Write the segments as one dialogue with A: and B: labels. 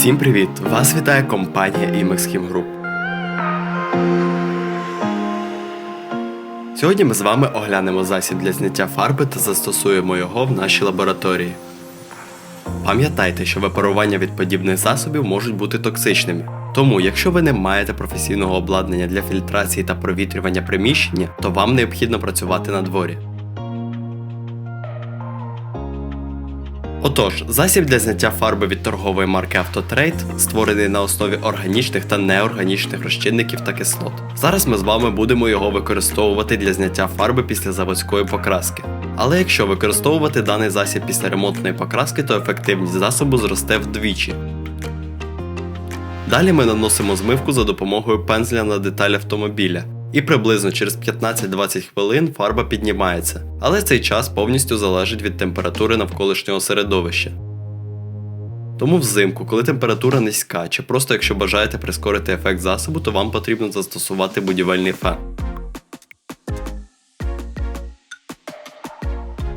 A: Всім привіт! Вас вітає компанія IMEX Group. Сьогодні ми з вами оглянемо засіб для зняття фарби та застосуємо його в нашій лабораторії. Пам'ятайте, що випарування від подібних засобів можуть бути токсичними. Тому, якщо ви не маєте професійного обладнання для фільтрації та провітрювання приміщення, то вам необхідно працювати на дворі. Отож, засіб для зняття фарби від торгової марки Autotrade створений на основі органічних та неорганічних розчинників та кислот. Зараз ми з вами будемо його використовувати для зняття фарби після заводської покраски. Але якщо використовувати даний засіб після ремонтної покраски, то ефективність засобу зросте вдвічі. Далі ми наносимо змивку за допомогою пензля на деталь автомобіля. І приблизно через 15-20 хвилин фарба піднімається, але цей час повністю залежить від температури навколишнього середовища. Тому взимку, коли температура низька, чи просто якщо бажаєте прискорити ефект засобу, то вам потрібно застосувати будівельний фен.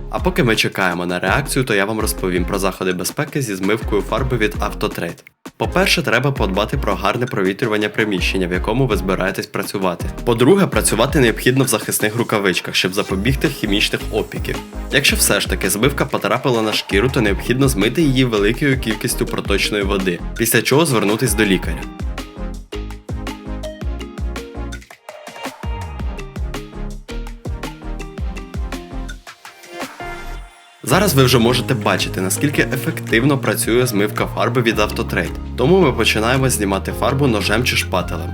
A: А поки ми чекаємо на реакцію, то я вам розповім про заходи безпеки зі змивкою фарби від Autotrade. По-перше, треба подбати про гарне провітрювання приміщення, в якому ви збираєтесь працювати. По-друге, працювати необхідно в захисних рукавичках, щоб запобігти хімічних опіків. Якщо все ж таки збивка потрапила на шкіру, то необхідно змити її великою кількістю проточної води, після чого звернутись до лікаря. Зараз ви вже можете бачити, наскільки ефективно працює змивка фарби від автотрейд, Тому ми починаємо знімати фарбу ножем чи шпателем.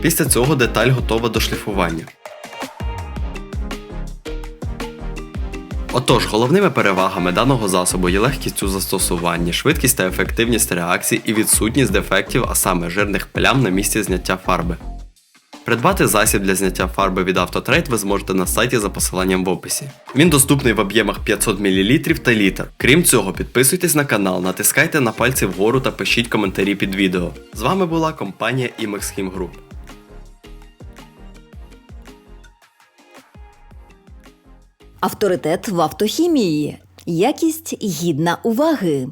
A: Після цього деталь готова до шліфування. Отож, головними перевагами даного засобу є легкість у застосуванні, швидкість та ефективність реакції і відсутність дефектів, а саме жирних плям на місці зняття фарби. Придбати засіб для зняття фарби від Autotrade ви зможете на сайті за посиланням в описі. Він доступний в об'ємах 500 мл та літр. Крім цього, підписуйтесь на канал, натискайте на пальці вгору та пишіть коментарі під відео. З вами була компанія IMEX Group.
B: Авторитет в автохімії. Якість гідна уваги.